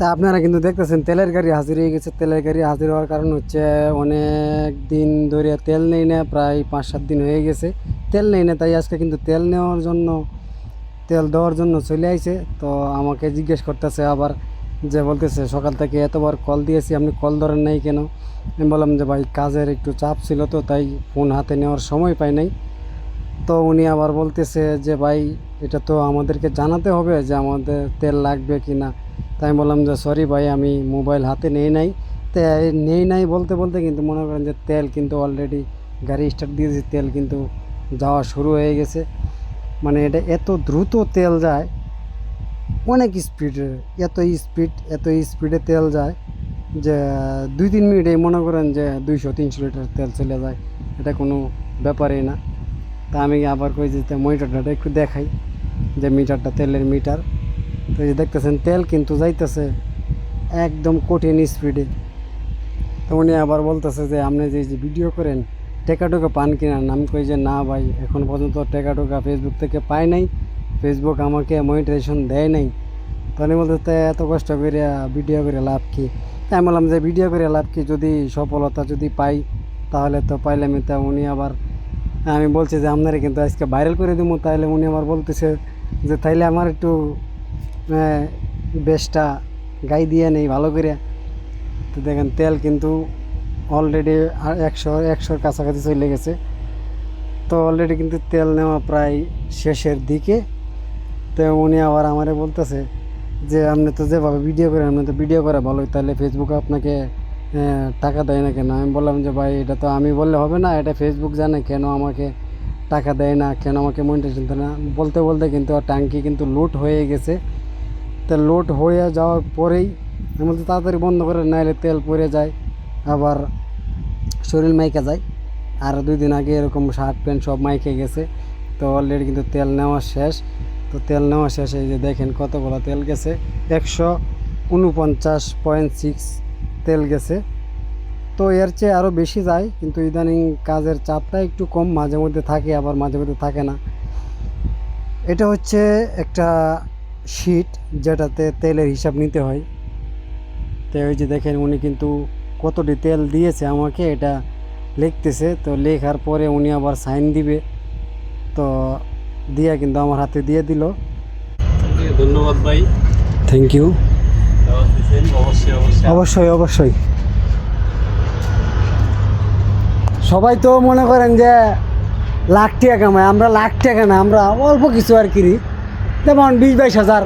তা আপনারা কিন্তু দেখতেছেন, তেলের গাড়ি হাজির হয়ে গেছে। তেলের গাড়ি হাজির হওয়ার কারণ হচ্ছে অনেক দিন ধরে তেল নেই না, প্রায় পাঁচ, সাত দিন হয়ে গেছে। তেল নেই না, তাই আজকে কিন্তু তেল নেওয়ার জন্য, তেল দেওয়ার জন্য চলে আইছে। তো আমাকে জিজ্ঞেস করতেছে আবার যে বলতেছে, সকাল থেকে এতবার কল দিয়েছি, আপনি কল ধরেন নাই কেন? আমি বললাম যে ভাই, কাজের একটু চাপ ছিল তো, তাই ফোন হাতে নেওয়ার সময় পাই নাই। তো উনি আবার বলতেছে যে ভাই, এটা তো আমাদেরকে জানাতে হবে যে আমাদের তেল লাগবে কি না তাই আমি বললাম যে সরি ভাই, আমি মোবাইল হাতে নেই নাই। তো নেই নাই বলতে বলতে কিন্তু মনে করেন যে, তেল কিন্তু অলরেডি গাড়ি স্টার্ট দিয়েছি, তেল কিন্তু যাওয়া শুরু হয়ে গেছে। মানে এটা এত দ্রুত তেল যায়, অনেক স্পিডে এত স্পিড এত স্পিডে তেল যায় যে, দুই তিন মিনিটেই মনে করেন যে, দুইশো, তিনশো লিটার তেল চলে যায়। এটা কোনো ব্যাপারই না। তা আমি আবার কই যে মনিটরটা একটু দেখাই যে মিটারটা তেলের মিটার তো যে দেখতেছেন, তেল কিন্তু যাইতেছে একদম কঠিন স্পিডে তো উনি আবার বলতেছে যে, আপনি যে ভিডিও করেন টেকা টোকা পান কিনা? আমি কই যে, না ভাই, এখন পর্যন্ত টেকা টোকা ফেসবুক থেকে পাই নাই। ফেসবুক আমাকে মনিটাইজেশন দেয় নাই। তো উনি বলতে "তা এত কষ্ট করে ভিডিও করে লাভ কি? আমি বললাম যে ভিডিও করে লাভ কি? যদি সফলতা যদি পাই, তাহলে তো পাইলামই। তা উনি আবার, আমি বলছি যে, আপনারা কিন্তু আজকে ভাইরাল করে দেবো তাহলে উনি আবার বলতেছে যে, তাইলে আমার একটু বেশটা গাই দিয়ে নেই ভালো করে। তো দেখেন, তেল কিন্তু অলরেডি একশো, একশোর কাছাকাছি চলে গেছে। তো অলরেডি কিন্তু তেল নেওয়া প্রায় শেষের দিকে। তো উনি আবার আমারে বলতেছে যে, আপনি তো যেভাবে ভিডিও করেন, আপনি তো ভিডিও করে ভালোই। তাহলে ফেসবুকে আপনাকে টাকা দেয় না কেন? আমি বললাম যে, ভাই, এটা তো আমি বললে হবে না। এটা ফেসবুক জানে কেন আমাকে টাকা দেয় না, কেন আমাকে মনিটাইজেশন দেয় না? বলতে বলতে কিন্তু ট্যাঙ্কি কিন্তু লুট হয়ে গেছে। তো লোড হয়ে যাওয়ার পরেই আমি বলছি তাড়াতাড়ি বন্ধ করে নাইলে তেল পড়ে যায়, আবার শরীর মাইকে যায়। আর দুই দিন আগে এরকম শার্ট প্যান্ট সব মাইকে গেছে, তো অলরেডি কিন্তু তেল নেওয়া শেষ। তো তেল নেওয়া শেষ এই যে দেখেন কতগুলো তেল গেছে, একশো উনপঞ্চাশ পয়েন্ট সিক্স তেল গেছে। তো এর চেয়ে আরও বেশি যায়, কিন্তু ইদানিং কাজের চাপটা একটু কম, মাঝে মধ্যে থাকে, আবার মাঝে মধ্যে থাকে না। এটা হচ্ছে একটা শিট যেটাতে তেলের হিসাব নিতে হয়। তো ওই যে দেখেন উনি কিন্তু কতটি তেল দিয়েছে আমাকে এটা লিখতেছে। তো লেখার পরে উনি আবার সাইন দিবে। তো দিয়া কিন্তু আমার হাতে দিয়ে দিল। ধন্যবাদ ভাই। থ্যাংক ইউ অবশ্যই অবশ্যই। সবাই তো মনে করেন যে লাখ টাকা কামায় আমরা লাখ টাকা না আমরা অল্প কিছু আর কিনি যেমন বিশ বাইশ হাজার।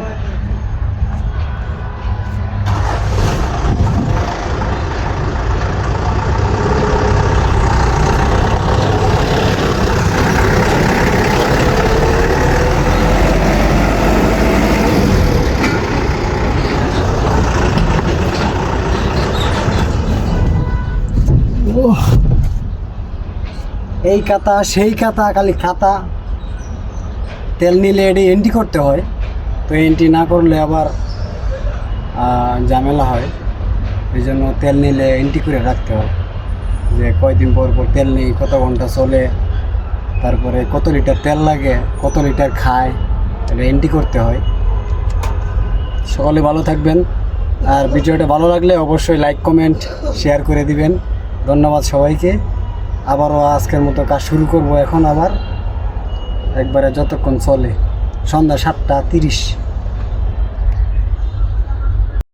এই খাতা সেই খাতা খালি খাতা। তেল নিলে এটি এন্ট্রি করতে হয়। তো এন্ট্রি না করলে আবার ঝামেলা হয়। এই জন্য তেল নিলে এন্ট্রি করে রাখতে হয়। যে কয়দিন পর পর তেল নেই, কত ঘণ্টা চলে, তারপরে কত লিটার তেল লাগে, কত লিটার খায়, এটা এন্ট্রি করতে হয়। সকলে ভালো থাকবেন। আর ভিডিওটা ভালো লাগলে অবশ্যই লাইক কমেন্ট শেয়ার করে দিবেন। ধন্যবাদ সবাইকে। আবারও আজকের মতো কাজ শুরু করব এখন আবার। একবারে যতক্ষণ চলে সন্ধ্যা সাতটা তিরিশ।